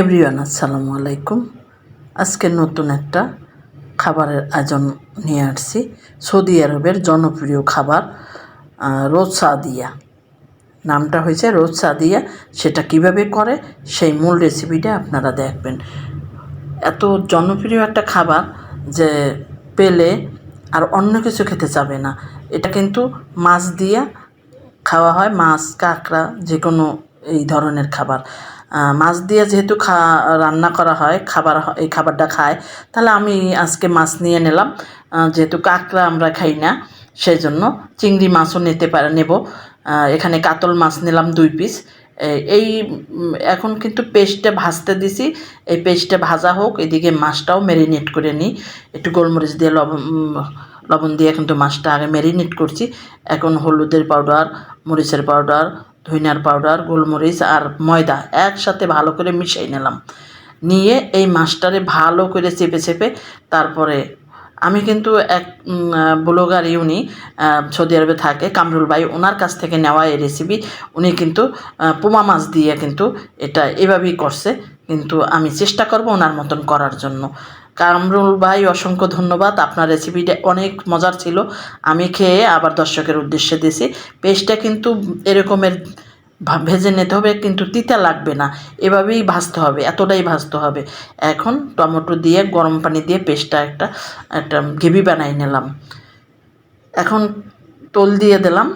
Everyone, আসসালামু আলাইকুম। আজকে নতুন একটা খাবারের আয়োজন নিয়ে আসছি। সৌদি আরবের জনপ্রিয় খাবার রোজ সাদিয়া নামটা হয়েছে রোজ সাদিয়া সেটা কীভাবে করে? সেই মূল রেসিপিটা আপনারা দেখবেন। এত জনপ্রিয় একটা খাবার যে পেলে আর অন্য কিছু খেতে চাবে না। এটা কিন্তু মাছ দিয়া খাওয়া হয়, মাছ, কাঁকড়া যে কোনো এই ধরনের খাবার। মাছ দিয়ে যেহেতু খা, রান্না করা হয়, খাবার এই খাবারটা খায়, তাহলে আমি আজকে মাছ নিয়ে নিলাম। যেহেতু কাঁকড়া আমরা খাই না সেই জন্য চিংড়ি মাছও নিতে পারে, নেব। এখানে কাতল মাছ নিলাম দুই পিস। এই এখন কিন্তু পেস্টটা ভাজতে দিছি। এই পেস্টটা ভাজা হোক, এদিকে মাছটাও ম্যারিনেট করে নিই। একটু গোলমরিচ দিয়ে লবণ লবণ দিয়ে কিন্তু মাছটা আগে ম্যারিনেট করছি। এখন হলুদের পাউডার মরিচের পাউডার ধনিয়ার পাউডার, গোলমরিচ আর ময়দা একসাথে ভালো করে মিশিয়ে নিলাম। নিয়ে এই মাছটারে ভালো করে চেপে চেপে তারপরে আমি কিন্তু এক ব্লগার ইউনি সৌদি আরবে থাকে, কামরুল ভাই, ওনার কাছ থেকে নেওয়া এই রেসিপি উনি কিন্তু পোমা মাছ দিয়ে কিন্তু এটা এভাবেই করছে। কিন্তু আমি চেষ্টা করব ওনার মতন করার জন্য। কামরুল ভাই, অসংখ্য ধন্যবাদ। আপনার রেসিপিটা অনেক মজার ছিল। আমি খেয়ে আবার দর্শকের উদ্দেশ্যে দিয়েছি পেস্টটা কিন্তু এরকমের ভেজে নিতে হবে, কিন্তু তিতা লাগবে না। এভাবেই ভাজতে হবে, এতটাই ভাজতে হবে। এখন টমেটো দিয়ে, গরম পানি দিয়ে পেস্টটা একটা একটা গ্রেভি বানাই নিলাম। এখন তোল দিয়ে দিলাম,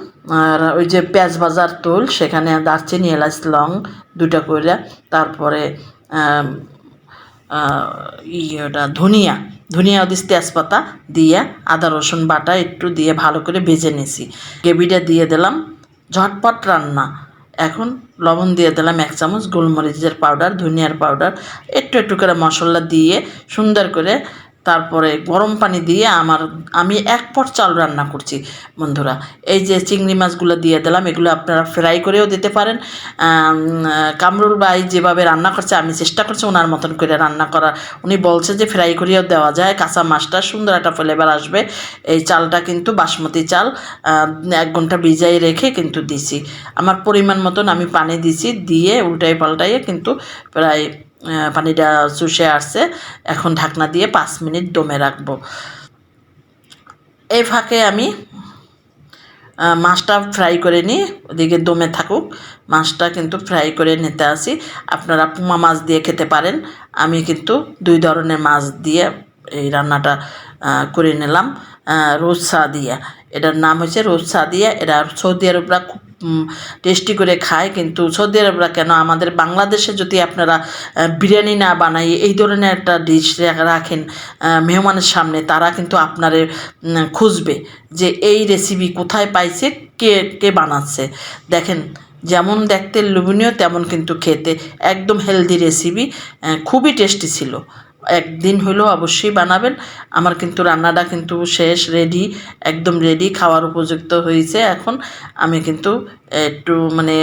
আর ওই যে পেঁয়াজ ভাজার তোল, সেখানে দারচিনি, এলাচ, লং দুটা করে তারপরে ইয়েটা ধনিয়া ধনিয়া দিস তেজপাতা দিয়ে, আদা, রসুন বাটা একটু দিয়ে ভালো করে ভেজে নিছি। গ্রেভিটা দিয়ে দিলাম, ঝটপট রান্না। এখন লবণ দিয়ে দিলাম এক চামচ গোলমরিচের পাউডার ধনিয়ার পাউডার একটু একটু করে মশলা দিয়ে সুন্দর করে তারপরে গরম পানি দিয়ে আমার, আমি এক পট চাল রান্না করছি, বন্ধুরা। এই যে চিংড়ি মাছগুলো দিয়ে দিলাম, এগুলো আপনারা ফ্রাই করেও দিতে পারেন। কামরুল ভাই যেভাবে রান্না করছে, আমি চেষ্টা করছি ওনার মতন করে রান্না করার। উনি বলছে যে ফ্রাই করেও দেওয়া যায়, কাঁচা মাছটা সুন্দর একটা ফ্লেভার আসবে। এই চালটা কিন্তু বাসমতি চাল এক ঘণ্টা ভিজাই রেখে কিন্তু দিছি। আমার পরিমাণ মতন আমি পানি দিছি, দিয়ে উল্টাই পাল্টাইয়ে কিন্তু প্রায় পানিটা চুষে আসছে। এখন ঢাকনা দিয়ে পাঁচ মিনিট দমে রাখব। এই ফাঁকে আমি মাছটা ফ্রাই করে নিই ওদিকে দমে থাকুক। মাছটা কিন্তু ফ্রাই করে নিতে আসি। আপনারা পুমা মাছ দিয়ে খেতে পারেন। আমি কিন্তু দুই ধরনের মাছ দিয়ে এই রান্নাটা করে নিলাম আহ, রোজ সাদিয়া এটার নাম হচ্ছে রোজ সাদিয়া। এটা সৌদি আরবরা খুব টেস্টি করে খায়। কিন্তু সৌদি আরবরা কেন? আমাদের বাংলাদেশে যদি আপনারা বিরিয়ানি না বানাই এই ধরনের একটা ডিশ রাখেন মেহমানের সামনে, তারা কিন্তু আপনারে খুঁজবে যে এই রেসিপি কোথায় পাইছে, কে কে বানাচ্ছে। দেখেন, যেমন দেখতে লোভনীয়, তেমন কিন্তু খেতে। একদম হেলদি রেসিপি খুবই টেস্টি ছিল। একদিন হলেও অবশ্যই বানাবেন। আমার কিন্তু রান্নাটা কিন্তু শেষ রেডি একদম রেডি খাওয়ার উপযুক্ত হয়েছে এখন। আমি কিন্তু একটু মানে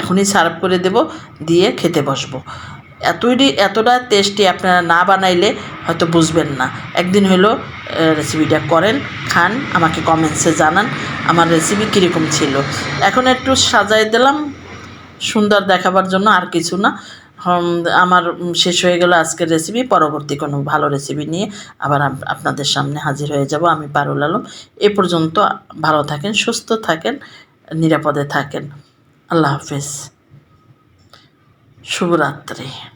এখনই সার্ভ করে দেব, দিয়ে খেতে বসবো। এতই, এতটা টেস্টি আপনারা না বানাইলে হয়তো বুঝবেন না। একদিন হলো রেসিপিটা করেন, খান, আমাকে কমেন্টসে জানান, আমার রেসিপি কীরকম ছিল। এখন একটু সাজাই দিলাম, সুন্দর দেখাবার জন্য আর কিছু না। আমার শেষ হয়ে গেল আজকের রেসিপি পরবর্তী কোনো ভালো রেসিপি নিয়ে আবার আপনাদের সামনে হাজির হয়ে যাব আমি পারুল আলম। এ পর্যন্ত ভালো থাকেন, সুস্থ থাকেন, নিরাপদে থাকেন। আল্লাহ হাফিজ। শুভরাত্রি।